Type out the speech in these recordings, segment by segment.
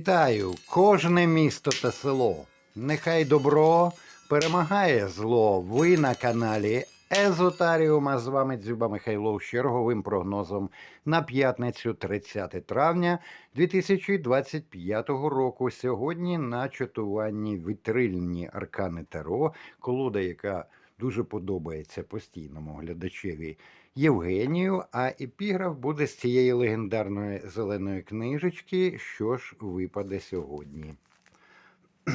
Вітаю кожне місто та село. Нехай добро перемагає зло. Ви на каналі Езотаріум. А з вами Дзюба Михайлов з черговим прогнозом на п'ятницю 30 травня 2025 року. Сьогодні на чатуванні вітрильні аркани Таро, колода, яка дуже подобається постійному глядачеві Євгенію, а епіграф буде з цієї легендарної зеленої книжечки, що ж випаде сьогодні.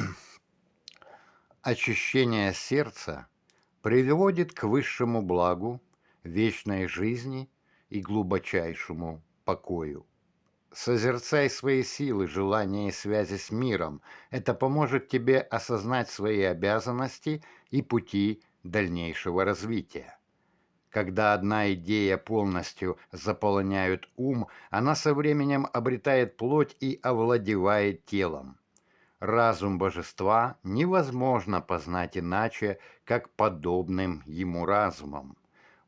Очищение сердца приводит к высшему благу, вечной жизни и глубочайшему покою. Созерцай свои силы, желания и связи с миром. Это поможет тебе осознать свои обязанности и пути дальнейшего развития. Когда одна идея полностью заполоняет ум, она со временем обретает плоть и овладевает телом. Разум божества невозможно познать иначе, как подобным ему разумом.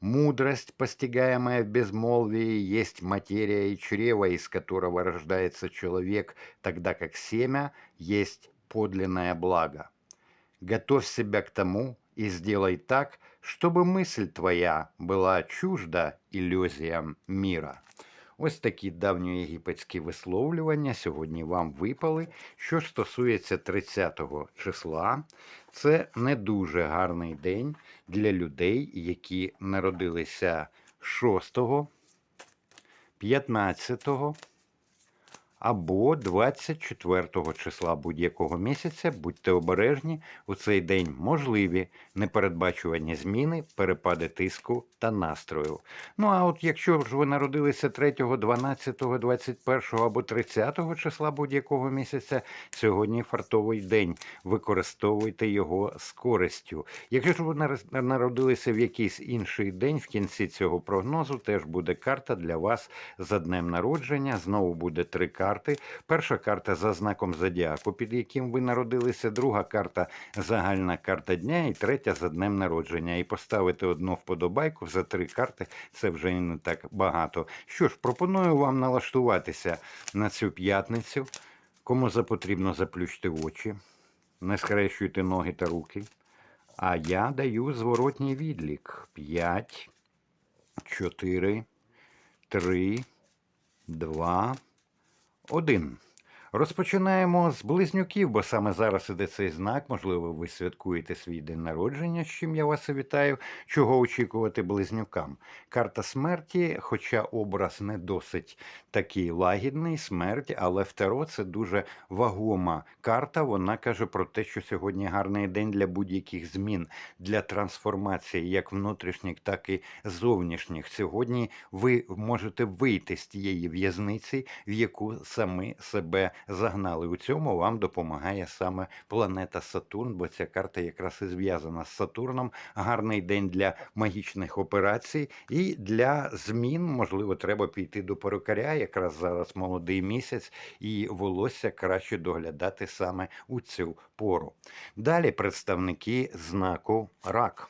Мудрость, постигаемая в безмолвии, есть материя и чрево, из которого рождается человек, тогда как семя есть подлинное благо. Готовь себя к тому и сделай так, чтобы мысль твоя была чужда ілюзіям міра. Ось такі давньоєгипетські висловлювання сьогодні вам випали. Що ж стосується 30 числа, це не дуже гарний день для людей, які народилися 6, 15 або 24 числа будь-якого місяця. Будьте обережні, у цей день можливі непередбачувані зміни, перепади тиску та настрою. Ну а от якщо ж ви народилися 3, 12, 21 або 30 числа будь-якого місяця, сьогодні фартовий день. Використовуйте його з користю. Якщо ж ви народилися в якийсь інший день, в кінці цього прогнозу теж буде карта для вас за днем народження. Знову буде три карти. Перша карта за знаком зодіаку, під яким ви народилися, друга карта загальна карта дня, і третя за днем народження. І поставити одну вподобайку за три карти це вже не так багато. Що ж, пропоную вам налаштуватися на цю п'ятницю. Кому запотрібно заплющити очі, не скрещуйте ноги та руки. А я даю зворотній відлік. 5, 4, 3, 2, 1. Розпочинаємо з близнюків, бо саме зараз іде цей знак. Можливо, ви святкуєте свій день народження, з чим я вас вітаю. Чого очікувати близнюкам? Карта смерті, хоча образ не досить такий лагідний, смерть, але в Таро це дуже вагома карта. Вона каже про те, що сьогодні гарний день для будь-яких змін, для трансформації, як внутрішніх, так і зовнішніх. Сьогодні ви можете вийти з тієї в'язниці, в яку самі себе загнали. У цьому вам допомагає саме планета Сатурн, бо ця карта якраз і зв'язана з Сатурном. Гарний день для магічних операцій і для змін. Можливо, треба піти до перукаря. Якраз зараз молодий місяць, і волосся краще доглядати саме у цю пору. Далі представники знаку рак.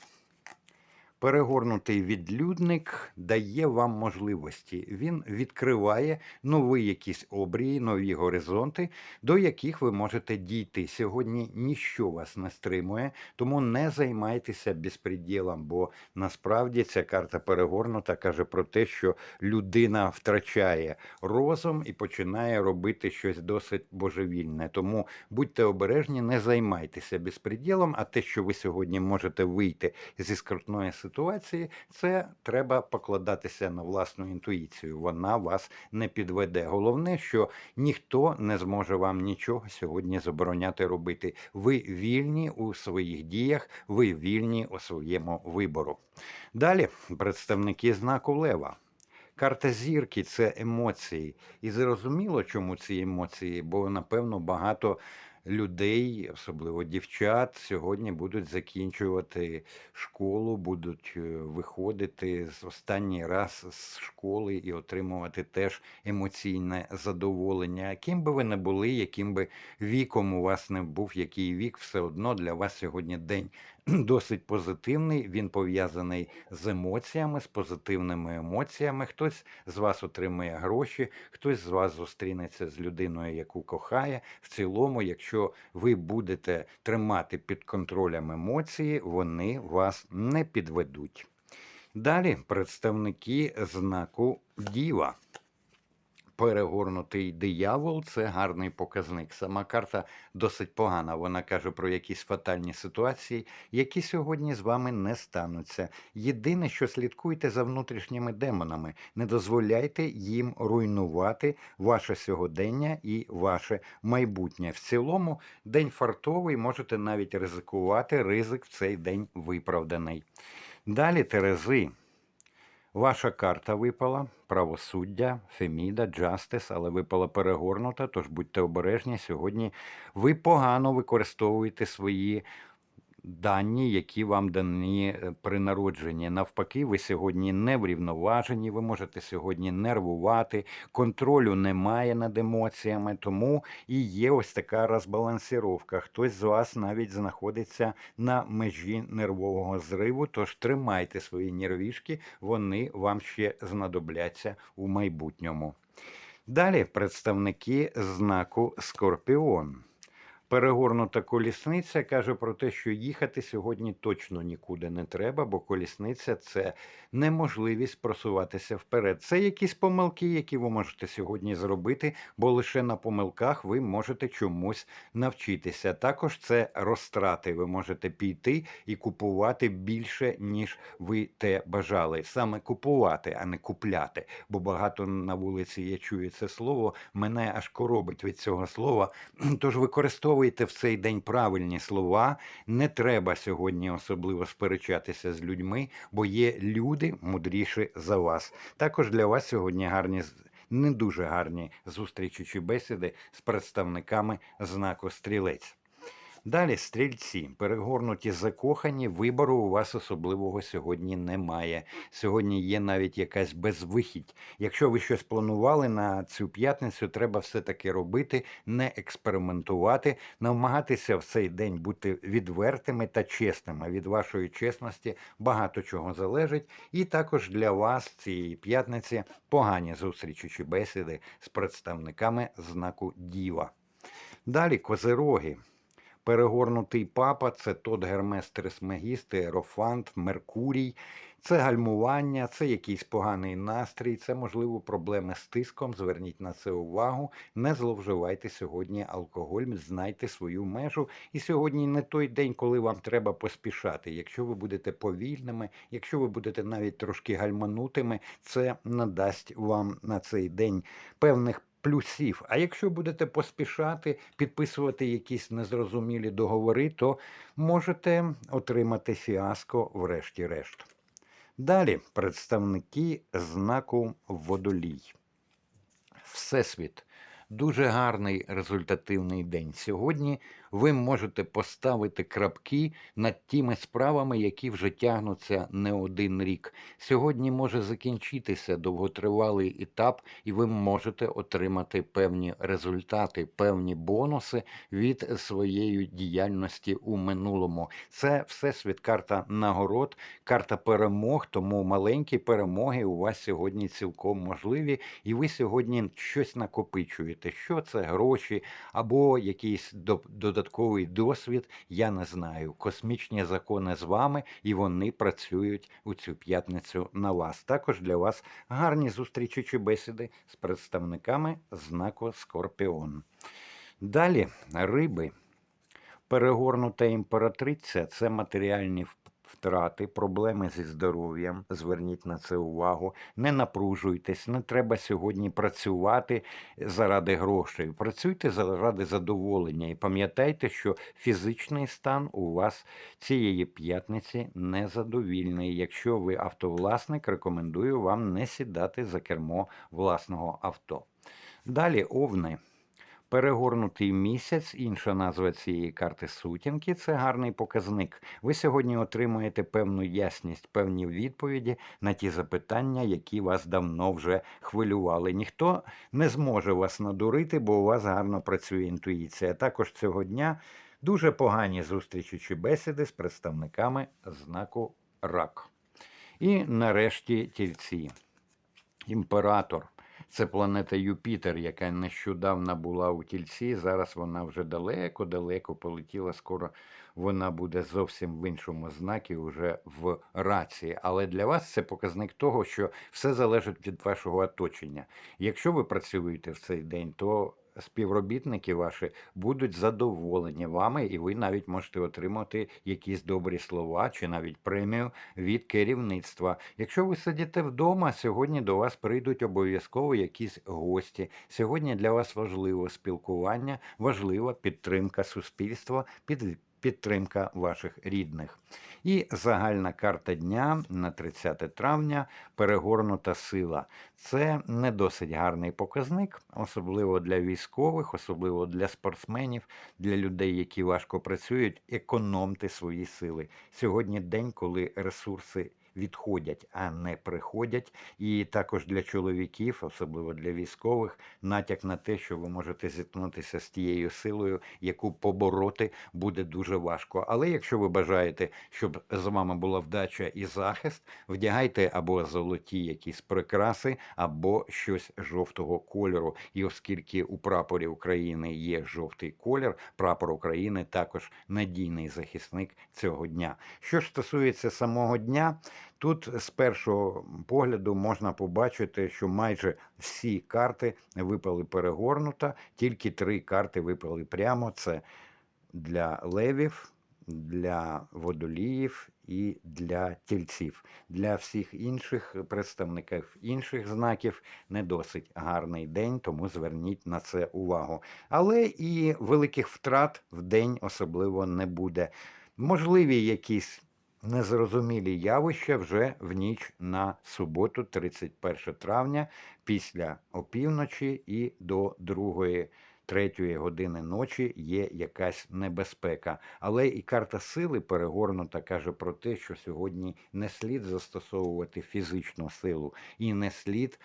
Перегорнутий відлюдник дає вам можливості. Він відкриває нові якісь обрії, нові горизонти, до яких ви можете дійти. Сьогодні ніщо вас не стримує, тому не займайтеся безпреділом, бо насправді ця карта перегорнута каже про те, що людина втрачає розум і починає робити щось досить божевільне. Тому будьте обережні, не займайтеся безпреділом, а те, що ви сьогодні можете вийти зі скрутної ситуації, це треба покладатися на власну інтуїцію. Вона вас не підведе. Головне, що ніхто не зможе вам нічого сьогодні забороняти робити. Ви вільні у своїх діях, ви вільні у своєму вибору. Далі представники знаку Лева. Карта зірки це емоції. І зрозуміло, чому ці емоції, бо напевно багато людей, особливо дівчат, сьогодні будуть закінчувати школу, будуть е, виходити з останній раз з школи і отримувати теж емоційне задоволення. Ким би ви не були, яким би віком у вас не був, який вік, все одно для вас сьогодні день досить позитивний. Він пов'язаний з емоціями, з позитивними емоціями. Хтось з вас отримує гроші, хтось з вас зустрінеться з людиною, яку кохає. В цілому, якщо ви будете тримати під контролем емоції, вони вас не підведуть. Далі представники знаку Діва. Перегорнутий диявол це гарний показник. Сама карта досить погана. Вона каже про якісь фатальні ситуації, які сьогодні з вами не стануться. Єдине, що слідкуйте за внутрішніми демонами, не дозволяйте їм руйнувати ваше сьогодення і ваше майбутнє. В цілому, день фартовий, можете навіть ризикувати. Ризик в цей день виправданий. Далі Терези. Ваша карта випала, правосуддя, Феміда, Джастис, але випала перегорнута, тож будьте обережні. Сьогодні ви погано використовуєте свої дані, які вам дані е, при народженні. Навпаки, ви сьогодні не врівноважені, ви можете сьогодні нервувати, контролю немає над емоціями, тому і є ось така розбалансіровка. Хтось з вас навіть знаходиться на межі нервового зриву, тож тримайте свої нервішки, вони вам ще знадобляться у майбутньому. Далі представники знаку Скорпіон. Перегорнута колісниця каже про те, що їхати сьогодні точно нікуди не треба, бо колісниця це неможливість просуватися вперед. Це якісь помилки, які ви можете сьогодні зробити, бо лише на помилках ви можете чомусь навчитися. Також це розтрати. Ви можете піти і купувати більше, ніж ви те бажали. Саме купувати, а не купляти. Бо багато на вулиці я чую це слово. Мене аж коробить від цього слова. Тож використовуйте в цей день правильні слова. Не треба сьогодні особливо сперечатися з людьми, бо є люди мудріші за вас. Також для вас сьогодні гарні не дуже гарні зустрічі чи бесіди з представниками знаку стрілець. Далі стрільці, перегорнуті закохані, вибору у вас особливого сьогодні немає. Сьогодні є навіть якась безвихідь. Якщо ви щось планували на цю п'ятницю, треба все-таки робити, не експериментувати, намагатися в цей день бути відвертими та чесними. Від вашої чесності багато чого залежить. І також для вас цієї п'ятниці погані зустрічі чи бесіди з представниками знаку Діва. Далі козироги. Перегорнутий папа це тот Гермес Трисмегіст, Ерофант, Меркурій. Це гальмування, це якийсь поганий настрій, це, можливо, проблеми з тиском. Зверніть на це увагу. Не зловживайте сьогодні алкоголь, знайте свою межу. І сьогодні не той день, коли вам треба поспішати. Якщо ви будете повільними, якщо ви будете навіть трошки гальманутими, це надасть вам на цей день певних плюсів. А якщо будете поспішати, підписувати якісь незрозумілі договори, то можете отримати фіаско врешті-решт. Далі представники знаку водолій. Всесвіт. Дуже гарний результативний день. Сьогодні ви можете поставити крапки над тими справами, які вже тягнуться не один рік. Сьогодні може закінчитися довготривалий етап, і ви можете отримати певні результати, певні бонуси від своєї діяльності у минулому. Це всесвіт карта нагород, карта перемог. Тому маленькі перемоги у вас сьогодні цілком можливі, і ви сьогодні щось накопичуєте. Що це гроші або якийсь до- додатковий досвід? Я не знаю. Космічні закони з вами, і вони працюють у цю п'ятницю на вас. Також для вас гарні зустрічі чи бесіди з представниками знаку Скорпіон. Далі риби. Перегорнута імператриця це матеріальні втрати, проблеми зі здоров'ям. Зверніть на це увагу. Не напружуйтесь, не треба сьогодні працювати заради грошей. Працюйте заради задоволення і пам'ятайте, що фізичний стан у вас цієї п'ятниці незадовільний. Якщо ви автовласник, рекомендую вам не сідати за кермо власного авто. Далі овни. Перегорнутий місяць, інша назва цієї карти сутінки це гарний показник. Ви сьогодні отримуєте певну ясність, певні відповіді на ті запитання, які вас давно вже хвилювали. Ніхто не зможе вас надурити, бо у вас гарно працює інтуїція. Також цього дня дуже погані зустрічі чи бесіди з представниками знаку рак. І нарешті тільці. Імператор. Це планета Юпітер, яка нещодавно була у тільці. Зараз вона вже далеко-далеко полетіла. Скоро вона буде зовсім в іншому знакі, вже в рації. Але для вас це показник того, що все залежить від вашого оточення. Якщо ви працюєте в цей день, то співробітники ваші будуть задоволені вами, і ви навіть можете отримати якісь добрі слова чи навіть премію від керівництва. Якщо ви сидите вдома, сьогодні до вас прийдуть обов'язково якісь гості. Сьогодні для вас важливо спілкування, важлива підтримка суспільства, під підтримка ваших рідних. І загальна карта дня на 30 травня перегорнута сила. Це не досить гарний показник, особливо для військових, особливо для спортсменів, для людей, які важко працюють. Економте свої сили. Сьогодні день, коли ресурси відходять, а не приходять. І також для чоловіків, особливо для військових, натяк на те, що ви можете зіткнутися з тією силою, яку побороти буде дуже важко. Але якщо ви бажаєте, щоб з вами була вдача і захист, вдягайте або золоті якісь прикраси, або щось жовтого кольору. І оскільки у прапорі України є жовтий колір, прапор України також надійний захисник цього дня. Що ж стосується самого дня, Тут з першого погляду можна побачити, що майже всі карти випали перегорнуто, тільки три карти випали прямо. Це для левів, для водоліїв і для тільців. Для всіх інших представників інших знаків не досить гарний день, тому зверніть на це увагу. Але і великих втрат в день особливо не буде. Можливі якісь незрозумілі явища вже в ніч на суботу, 31 травня, після опівночі і до другої. Третьої години ночі є якась небезпека, але і карта сили перегорнута каже про те, що сьогодні не слід застосовувати фізичну силу і не слід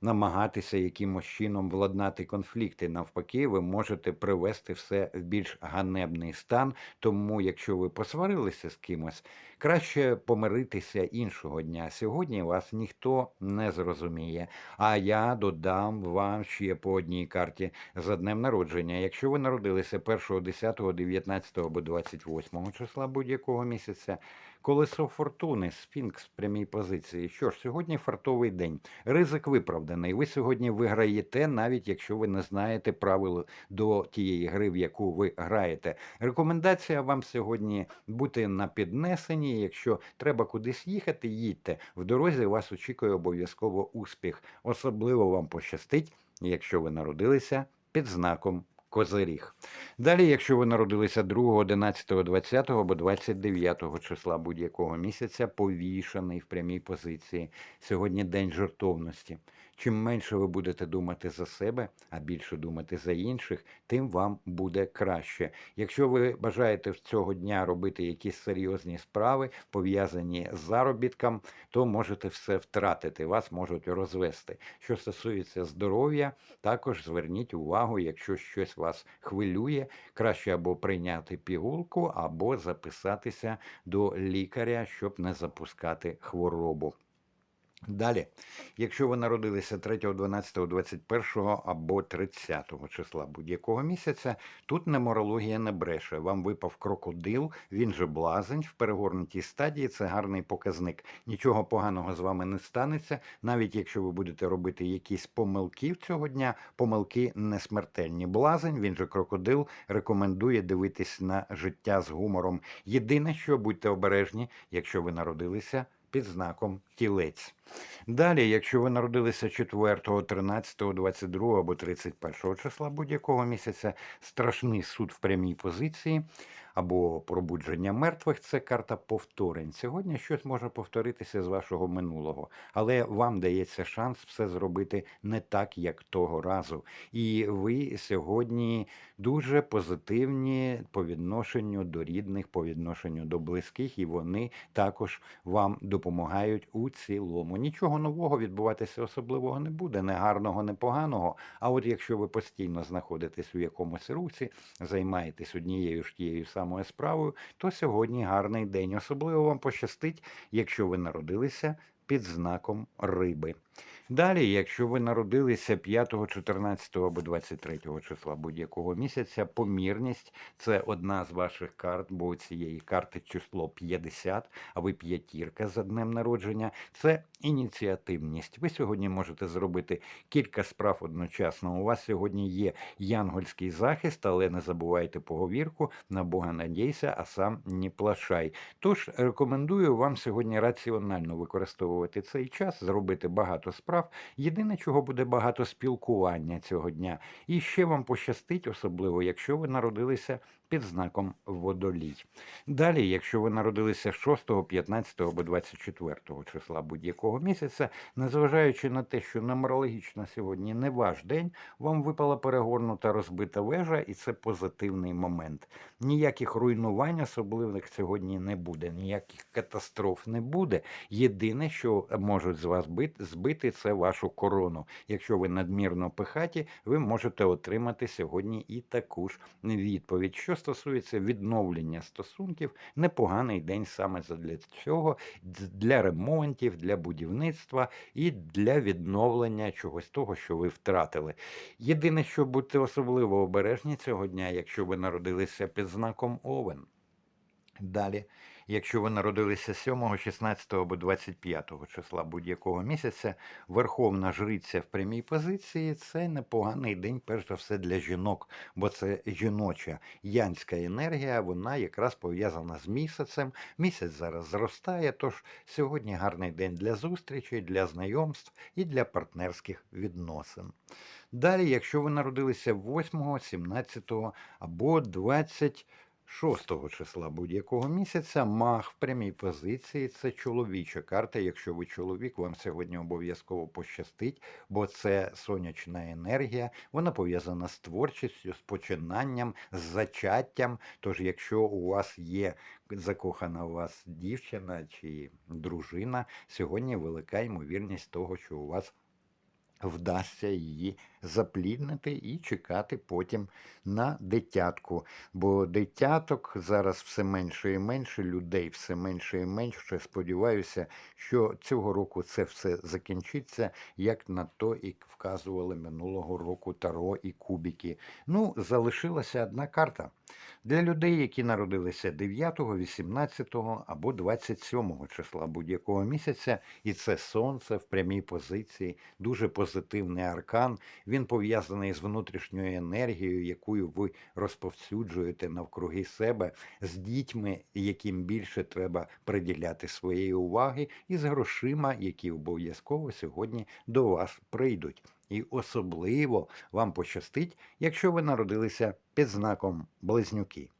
намагатися якимось чином владнати конфлікти. Навпаки, ви можете привести все в більш ганебний стан. Тому, якщо ви посварилися з кимось, краще помиритися іншого дня. Сьогодні вас ніхто не зрозуміє. А я додам вам ще по одній карті за днем народження. Якщо ви народилися 1, 10, 19 або 28 числа будь-якого місяця. Колесо фортуни, сфінкс в прямій позиції. Що ж, сьогодні фартовий день. Ризик виправданий. Ви сьогодні виграєте, навіть якщо ви не знаєте правил до тієї гри, в яку ви граєте. Рекомендація вам сьогодні бути на піднесенні. Якщо треба кудись їхати, їдьте. В дорозі вас очікує обов'язково успіх. Особливо вам пощастить, якщо ви народилися під знаком Козиріг. Далі, якщо ви народилися 2, 11, 20 або 29 числа будь-якого місяця, повішаний в прямій позиції. Сьогодні день жертовності. Чим менше ви будете думати за себе, а більше думати за інших, тим вам буде краще. Якщо ви бажаєте цього дня робити якісь серйозні справи, пов'язані з заробітком, то можете все втратити, вас можуть розвести. Що стосується здоров'я, також зверніть увагу, якщо щось вас хвилює, краще або прийняти пігулку, або записатися до лікаря, щоб не запускати хворобу. Далі, якщо ви народилися 3, 12, 21 або 30 числа будь-якого місяця, тут неморологія не бреше. Вам випав крокодил, він же блазень в перегорнутій стадії. Це гарний показник. Нічого поганого з вами не станеться, навіть якщо ви будете робити якісь помилки цього дня, помилки не смертельні. Блазень, він же крокодил, рекомендує дивитись на життя з гумором. Єдине, що будьте обережні, якщо ви народилися під знаком тілець. Далі, якщо ви народилися 4, 13, 22 або 31 числа будь-якого місяця, страшний суд в прямій позиції. або пробудження мертвих це карта повторень. Сьогодні щось може повторитися з вашого минулого, але вам дається шанс все зробити не так, як того разу. І ви сьогодні дуже позитивні по відношенню до рідних, по відношенню до близьких, і вони також вам допомагають у цілому. Нічого нового відбуватися особливого не буде, не гарного, не поганого. А от якщо ви постійно знаходитесь у якомусь русі, займаєтесь однією ж тією самою справою, то сьогодні гарний день. Особливо вам пощастить, якщо ви народилися під знаком риби. Далі, якщо ви народилися 5, 14 або 23 числа будь-якого місяця, помірність це одна з ваших карт, бо у цієї карти число 50, а ви п'ятірка за днем народження. Це ініціативність. Ви сьогодні можете зробити кілька справ одночасно. У вас сьогодні є янгольський захист, але не забувайте поговірку на Бога надійся, а сам не плашай. Тож рекомендую вам сьогодні раціонально використовувати цей час, зробити багато справ. Єдине, чого буде багато спілкування цього дня. І ще вам пощастить, особливо, якщо ви народилися під знаком водолій. Далі, якщо ви народилися 6, 15 або 24 числа будь-якого місяця, незважаючи на те, що нумерологічно сьогодні не ваш день, вам випала перегорнута розбита вежа, і це позитивний момент. Ніяких руйнувань особливих сьогодні не буде, ніяких катастроф не буде. Єдине, що можуть з вас бити, збити, це вашу корону. Якщо ви надмірно пихаті, ви можете отримати сьогодні і таку ж відповідь. Що стосується відновлення стосунків, непоганий день саме для цього, для ремонтів, для будівництва і для відновлення чогось того, що ви втратили. Єдине, що будьте особливо обережні цього дня, якщо ви народилися під знаком Овен. Далі, якщо ви народилися 7, 16 або 25 числа будь-якого місяця, верховна жриця в прямій позиції це непоганий день, перш за все, для жінок, бо це жіноча янська енергія, вона якраз пов'язана з місяцем. Місяць зараз зростає, тож сьогодні гарний день для зустрічей, для знайомств і для партнерських відносин. Далі, якщо ви народилися 8, 17 або 20 6 числа будь-якого місяця маг в прямій позиції це чоловіча карта. Якщо ви чоловік, вам сьогодні обов'язково пощастить, бо це сонячна енергія, вона пов'язана з творчістю, з починанням, з зачаттям. Тож, якщо у вас є закохана у вас дівчина чи дружина, сьогодні велика ймовірність того, що у вас вдасться її запліднити і чекати потім на дитятку. Бо дитяток зараз все менше і менше, людей все менше і менше. Сподіваюся, що цього року це все закінчиться, як на то і вказували минулого року Таро і Кубіки. Ну, залишилася одна карта. Для людей, які народилися 9, 18 або 27 числа будь-якого місяця, і це сонце в прямій позиції, дуже позитивний аркан. Він пов'язаний з внутрішньою енергією, якою ви розповсюджуєте навкруги себе, з дітьми, яким більше треба приділяти своєї уваги, і з грошима, які обов'язково сьогодні до вас прийдуть. І особливо вам пощастить, якщо ви народилися під знаком близнюки.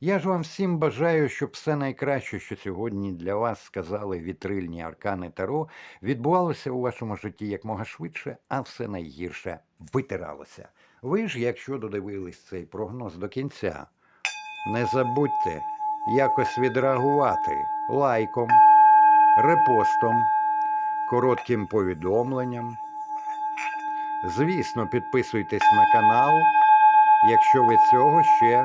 Я ж вам всім бажаю, щоб все найкраще, що сьогодні для вас сказали вітрильні аркани Таро, відбувалося у вашому житті якмога швидше, а все найгірше витиралося. Ви ж, якщо додивились цей прогноз до кінця, не забудьте якось відреагувати лайком, репостом, коротким повідомленням. Звісно, підписуйтесь на канал, якщо ви цього ще